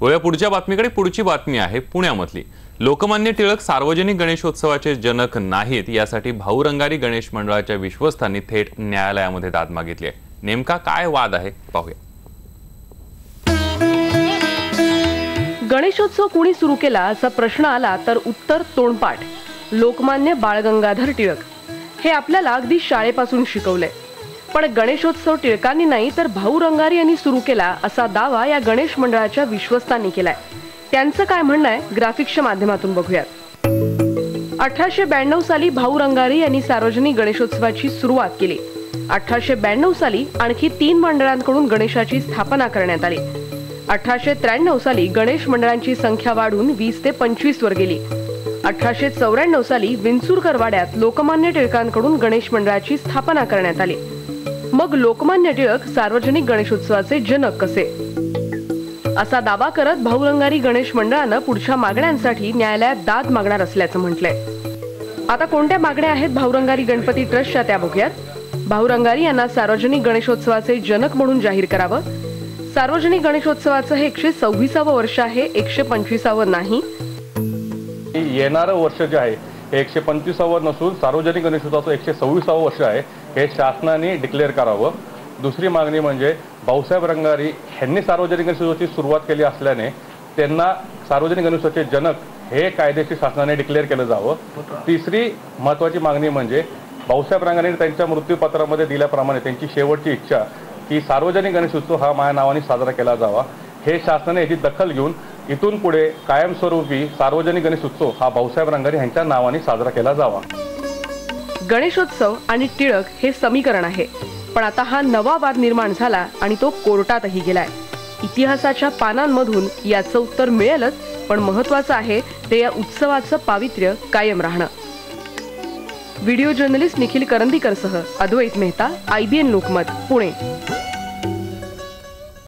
वळूया पुढच्या बातमीकडे पुढची बातमी आहे पुण्यामधली. लोकमान्य टिळक सार्वजनिक गणेशोत्सवाचे जनक नाहीत यासाठी भाऊरंगारी गणेश मंडळाच्या विश्वस्तांनी थेट न्यायालयामध्ये दाद मागितली आहे. नेमका काय वाद आहे? पाहूया. गणेशोत्सव कुणी सुरू केला असा प्रश्न आला तर उत्तर तोंडपाठ लोकमान्य बाळ गंगाधर टिळक. हे आपल्याला अगदी शाळेपासून शिकवलंय. पण गणेशोत्सव टिळकांनी नाही तर भाऊ रंगारी यांनी सुरू केला असा दावा या गणेश मंडळाच्या विश्वस्तांनी केलाय. त्यांचं काय म्हणणं आहे? ग्राफिक्सच्या माध्यमातून बघूयात. अठराशे ब्याण्णव साली भाऊ रंगारी यांनी सार्वजनिक गणेशोत्सवाची सुरुवात केली. अठराशे ब्याण्णव साली आणखी तीन मंडळांकडून गणेशाची स्थापना करण्यात आली. अठराशे त्र्याण्णव साली गणेश मंडळांची संख्या वाढून वीस ते पंचवीस वर गेली. अठराशे चौऱ्याण्णव साली विंचुरकर वाड्यात लोकमान्य टिळकांकडून गणेश मंडळाची स्थापना करण्यात आली. मग लोकमान्य टिळक सार्वजनिक गणेशोत्सवाचे जनक कसे? असा दावा करत भाऊरंगारी गणेश मंडळानं पुढच्या मागण्यांसाठी न्यायालयात दाद मागणार असल्याचं म्हटलंय. आता कोणत्या मागण्या आहेत भाऊरंगारी गणपती ट्रस्टच्या त्या बघूयात. भाऊरंगारी यांना सार्वजनिक गणेशोत्सवाचे जनक म्हणून जाहीर करावं. सार्वजनिक गणेशोत्सवाचं हे एकशे सव्वीसावं वर्ष आहे एकशे पंचवीसावं नाही. येणारं वर्ष जे आहे हे एकशे पंचवीसावं नसून सार्वजनिक गणेशोत्सवाचं एकशे सव्वीसावं वर्ष आहे. हे शासनाने डिक्लेअर करावं. दुसरी मागणी म्हणजे भाऊसाहेब रंगारी यांनी सार्वजनिक गणेशोत्सवाची सुरुवात केली असल्याने त्यांना सार्वजनिक गणेशोत्सवाचे जनक हे कायदेशीर शासनाने डिक्लेअर केलं जावं. तिसरी महत्त्वाची मागणी म्हणजे भाऊसाहेब रंगारी त्यांच्या मृत्यूपत्रामध्ये दिल्याप्रमाणे त्यांची शेवटची इच्छा की सार्वजनिक गणेशोत्सव हा माझ्या नावाने साजरा केला जावा. हे शासनाने याची दखल घेऊन इथून पुढे कायमस्वरूपी सार्वजनिक गणेशोत्सव हा भाऊसाहेब रंगारी यांच्या नावाने साजरा केला जावा. गणेशोत्सव आणि टिळक हे समीकरण आहे. पण आता हा नवा वाद निर्माण झाला आणि तो कोर्टातही गेलाय. इतिहासाच्या पानांमधून याचं उत्तर मिळेलच पण महत्वाचं आहे ते या उत्सवाचं पावित्र्य कायम राहणं. व्हिडिओ जर्नलिस्ट निखिल करंदीकरसह अद्वैत मेहता आयबीएन लोकमत पुणे.